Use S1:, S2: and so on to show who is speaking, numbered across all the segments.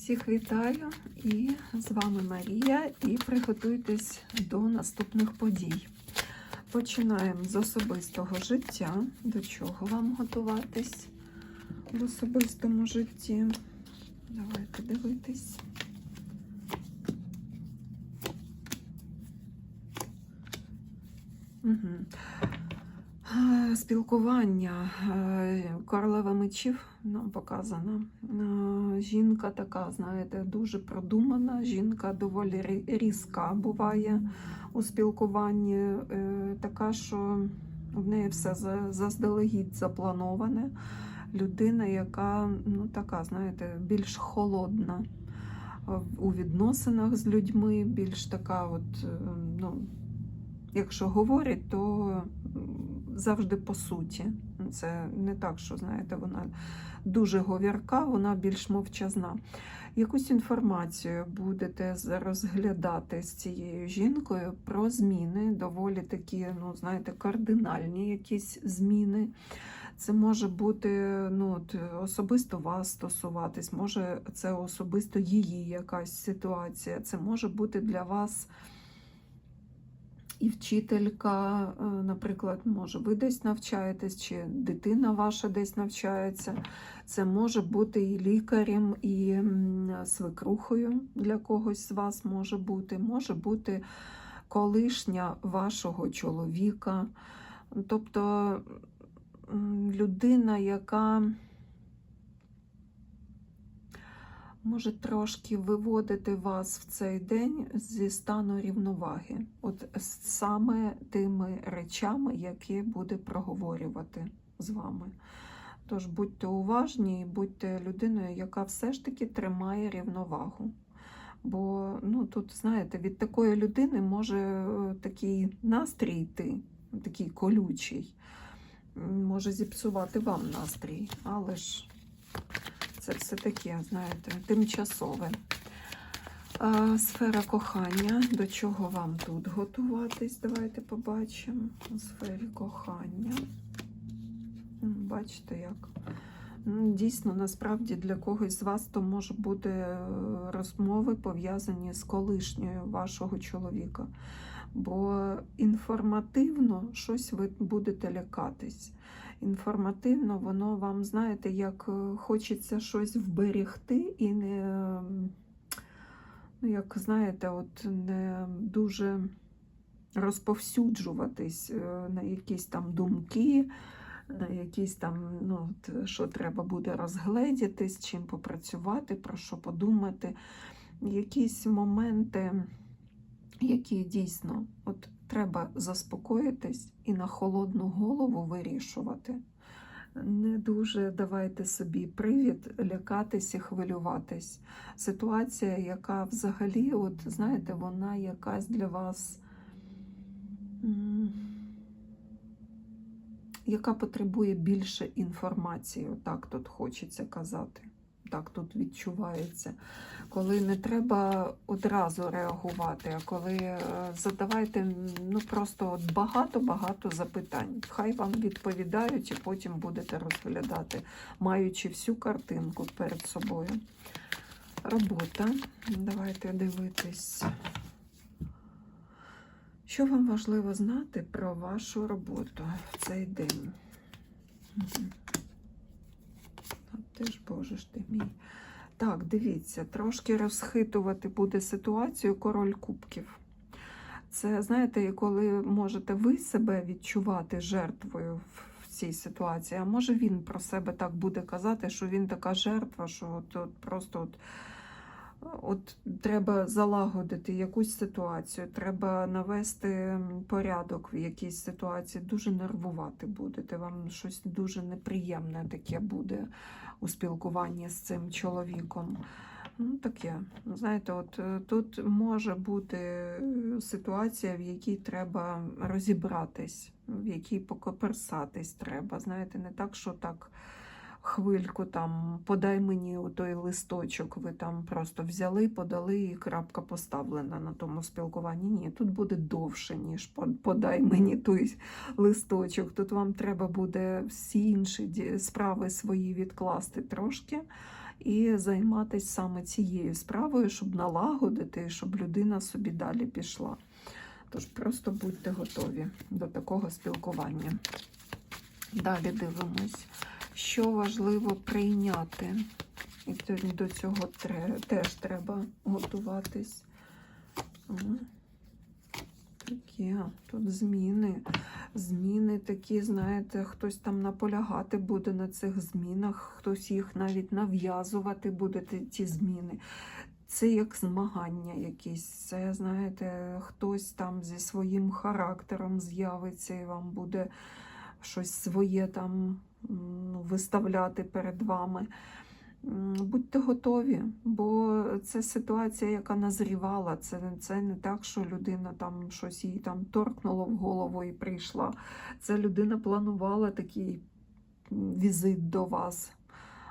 S1: Всіх вітаю і з вами Марія. І приготуйтесь до наступних подій. Починаємо з особистого життя. До чого вам готуватись в особистому житті? Давайте дивитись. Угу. Спілкування Е, королева мечів нам показана. Е, Жінка така, знаєте, дуже продумана. Жінка доволі різка буває у спілкуванні. Е, Така, що в неї все заздалегідь заплановане. Людина, яка ну така, знаєте, більш холодна у відносинах з людьми, більш така, от, ну, якщо говорять, то завжди по суті. Це не так, що знаєте, вона дуже говірка, вона більш мовчазна. Якусь інформацію будете розглядати з цією жінкою про зміни, доволі такі, ну, знаєте, кардинальні якісь зміни. Це може бути ну, особисто вас стосуватись, може це особисто її якась ситуація. Це може бути для вас і вчителька, е, наприклад, може, ви десь навчаєтесь, чи дитина ваша десь навчається. Це може бути і лікарем, і свекрухою для когось з вас може бути. Може бути колишня вашого чоловіка. Тобто людина, яка може трошки виводити вас в цей день зі стану рівноваги, от саме тими речами, які буде проговорювати з вами. Тож будьте уважні і будьте людиною, яка все ж таки тримає рівновагу. Бо ну, тут, знаєте, від такої людини може е, такий настрій йти, такий колючий, може зіпсувати вам настрій, але ж це все таке, знаєте, тимчасове. Сфера кохання. До чого вам тут готуватись? Давайте побачимо. У сфері кохання. Бачите, як. Дійсно, насправді для когось з вас то може бути е, розмови пов'язані з колишньою вашого чоловіка. Бо інформативно щось ви будете лякатись інформативно, воно вам, знаєте, як е, хочеться щось вберегти і не, е, ну, як знаєте, от не дуже розповсюджуватись е, на якісь там думки, на якісь там, ну, що треба буде розгледіти, з чим попрацювати, про що подумати. Якісь моменти, які дійсно от треба заспокоїтись і на холодну голову вирішувати. Не дуже давайте собі привід лякатись і хвилюватись. Ситуація, яка взагалі, от знаєте, вона якась для вас, яка потребує більше інформації, так тут хочеться казати. Так тут відчувається. Коли не треба одразу реагувати, а коли е, задавайте ну, просто багато-багато запитань. Хай вам відповідають і потім будете розглядати, маючи всю картинку перед собою. Робота. Давайте дивитись. Що вам важливо знати про вашу роботу в цей день? Ти ж, Боже ж ти мій. Так, дивіться, трошки розхитувати буде ситуацію король кубків. Це, знаєте, коли можете ви себе відчувати жертвою в цій ситуації, а може він про себе так буде казати, що він така жертва, що от, от просто от, от треба залагодити якусь ситуацію, треба навести порядок в якійсь ситуації, дуже нервувати будете. Вам щось дуже неприємне таке буде у спілкуванні з цим чоловіком. Ну, таке. Знаєте, от е, тут може бути е, ситуація, в якій треба розібратись, в якій покоперсатись треба. Знаєте, не так, що так хвильку там подай мені той листочок, ви там просто взяли, подали і крапка поставлена на тому спілкуванні. Ні, тут буде довше, ніж подай мені той листочок. Тут вам треба буде всі інші справи свої відкласти трошки і займатися саме цією справою, щоб налагодити, щоб людина собі далі пішла. Тож просто будьте готові до такого спілкування. Далі дивимось, що важливо прийняти. І до цього теж треба готуватись. Такі, тут зміни. Зміни такі, знаєте, хтось там наполягати буде на цих змінах, хтось їх навіть нав'язувати буде ті зміни. Це як змагання якісь. Це, знаєте, хтось там зі своїм характером з'явиться і вам буде щось своє там виставляти перед вами. Будьте готові, бо це ситуація, яка назрівала. Це, це не так, що людина там щось їй там торкнуло в голову і прийшла. Це людина планувала такий візит до вас.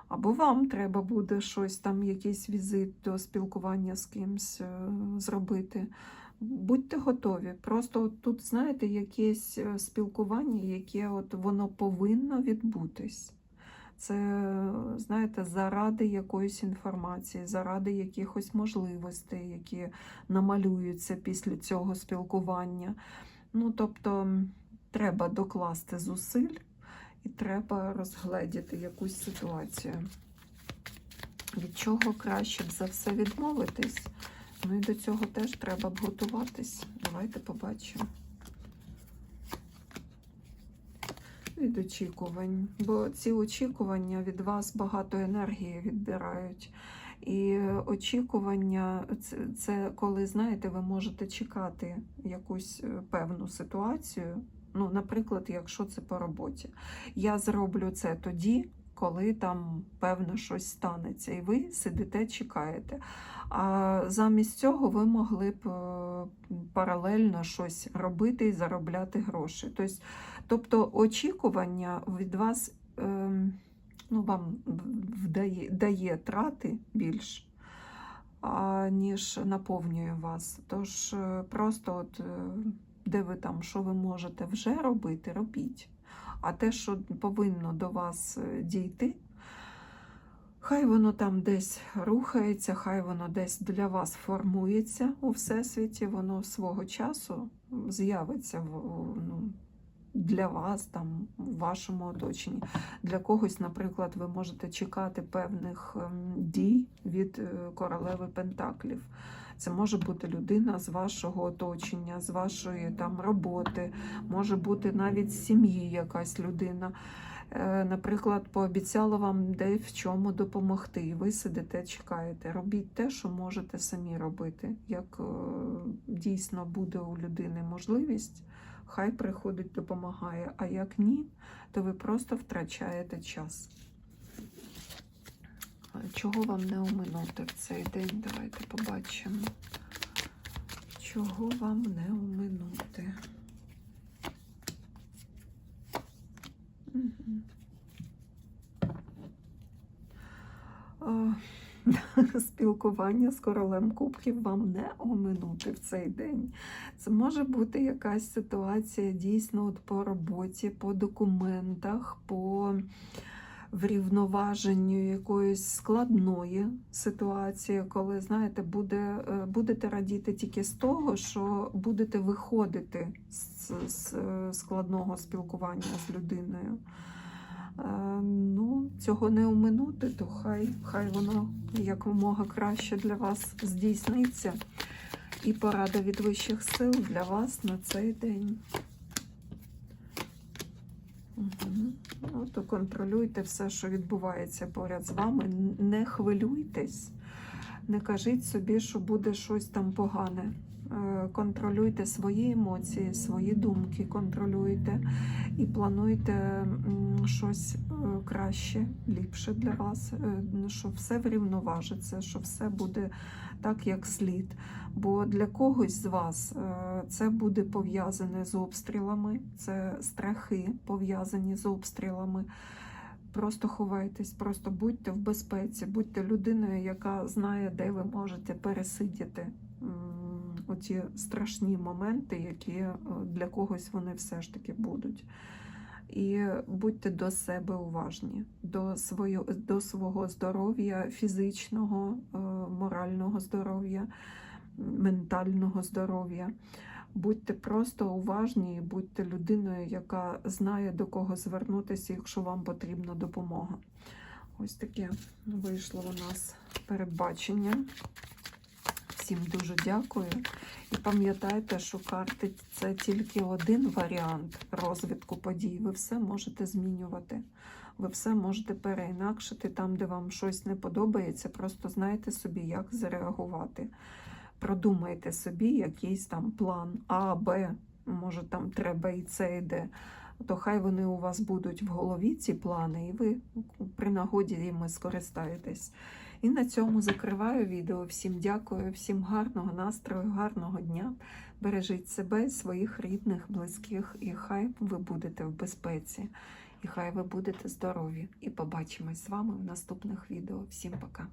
S1: Або вам треба буде щось там, якийсь візит до спілкування з кимсь е, зробити. Будьте готові. Просто от тут, знаєте, якесь е, спілкування, яке от воно повинно відбутись. Це, знаєте, заради якоїсь інформації, заради якихось можливостей, які намалюються після цього спілкування. Ну, тобто, треба докласти зусиль і треба розгледіти якусь ситуацію. Від чого краще б за все відмовитись? Ну і до цього теж треба б готуватись. Давайте побачимо. Від очікувань. Бо ці очікування від вас багато енергії відбирають. І очікування це, це коли, знаєте, ви можете чекати якусь е, певну ситуацію. Ну, наприклад, якщо це по роботі. Я зроблю це тоді, коли там певно щось станеться, і ви сидите, чекаєте. А замість цього ви могли б е, паралельно щось робити і заробляти гроші. Тобто, очікування від вас ем, ну, вам вдає, дає трати більш, ніж наповнює вас. Тож е, просто от, е, де ви там, що ви можете вже робити, робіть. А те, що повинно до вас е, дійти, хай воно там десь рухається, хай воно десь для вас формується у всесвіті, воно свого часу з'явиться ну, для вас, там, в вашому оточенні. Для когось, наприклад, ви можете чекати певних ем, дій від е, королеви Пентаклів. Це може бути людина з вашого оточення, з вашої там роботи, може бути навіть з сім'ї якась людина. Е, Наприклад, пообіцяла вам де в чому допомогти, і ви сидите, чекаєте. Робіть те, що можете самі робити. Як е, дійсно буде у людини можливість, хай приходить, допомагає. А як ні, то ви просто втрачаєте час. Чого вам не оминути в цей день? Давайте побачимо. Чого вам не оминути? Спілкування з королем кубків вам не оминути в цей день. Це може бути якась ситуація дійсно от по роботі, по документах, по врівноваженню якоїсь складної ситуації, коли, знаєте, буде, е, будете радіти тільки з того, що будете виходити з, з е, складного спілкування з людиною. Е, Ну, цього не оминути, то хай, хай воно якомога краще для вас здійсниться. І порада від вищих сил для вас на цей день. Угу. Ну, то контролюйте все, що відбувається поряд з вами. Не хвилюйтесь, не кажіть собі, що буде щось там погане. Е, Контролюйте свої емоції, свої думки, контролюйте і плануйте щось е, краще, ліпше для вас, е, що все врівноважиться, що все буде так, як слід. Бо для когось з вас це буде пов'язане з обстрілами, це страхи пов'язані з обстрілами. Просто ховайтесь, просто будьте в безпеці, будьте людиною, яка знає, де ви можете пересидіти м, оті страшні моменти, які е, для когось вони все ж таки будуть. І будьте до себе уважні, до, свою, до свого здоров'я, фізичного, е, морального здоров'я, ментального здоров'я. Будьте просто уважні і будьте людиною, яка знає до кого звернутися, якщо вам потрібна допомога. Ось таке вийшло у нас передбачення. Всім дуже дякую. І пам'ятайте, що карти це тільки один варіант розвитку подій. Ви все можете змінювати. Ви все можете переінакшити там, де вам щось не подобається. Просто знайте собі, як зреагувати. Продумайте собі якийсь там план А, Б, може там треба і і Д. То хай вони у вас будуть в голові, ці плани, і ви при нагоді їми скористаєтесь. І на цьому закриваю відео. Всім дякую, всім гарного настрою, гарного дня. Бережіть себе, своїх рідних, близьких, і хай ви будете в безпеці, і хай ви будете здорові. І побачимось з вами в наступних відео. Всім пока!